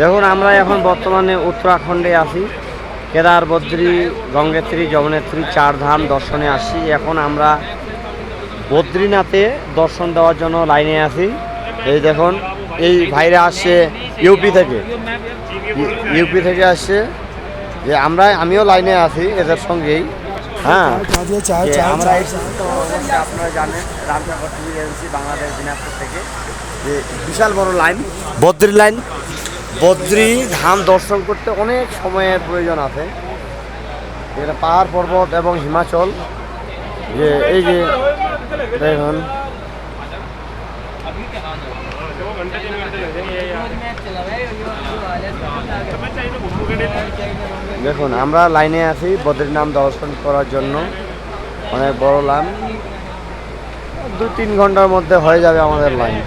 দেখুন, আমরা এখন বর্তমানে উত্তরাখণ্ডে আছি। কেদার, বদ্রী, গঙ্গেত্রী, যমনেত্রী চার ধাম দর্শনে আসি এখন আমরা বদ্রীনাথে দর্শন দেওয়ার জন্য লাইনে আছি। এই দেখুন, এই ভাইরা আসছে ইউপি থেকে। ইউপি থেকে আসছে যে আমরা, আমিও লাইনে আছি এদের সঙ্গেই। হ্যাঁ আমরা আপনারা জানেন, রামসাগর টিভি এজেন্সি বাংলাদেশ, দিনাজপুর থেকে। যে বিশাল বড় লাইন, বদ্রী লাইন। বদ্রি ধাম দর্শন করতে অনেক সময়ের প্রয়োজন আছে। এটা পাহাড় পর্বত এবং হিমাচল, যে এই যে দেখুন। দেখুন, আমরা লাইনে আছি বদ্রীনাথ দর্শন করার জন্য। অনেক বড় লাইন। দু তিন ঘণ্টার মধ্যে হয়ে যাবে আমাদের লাইন।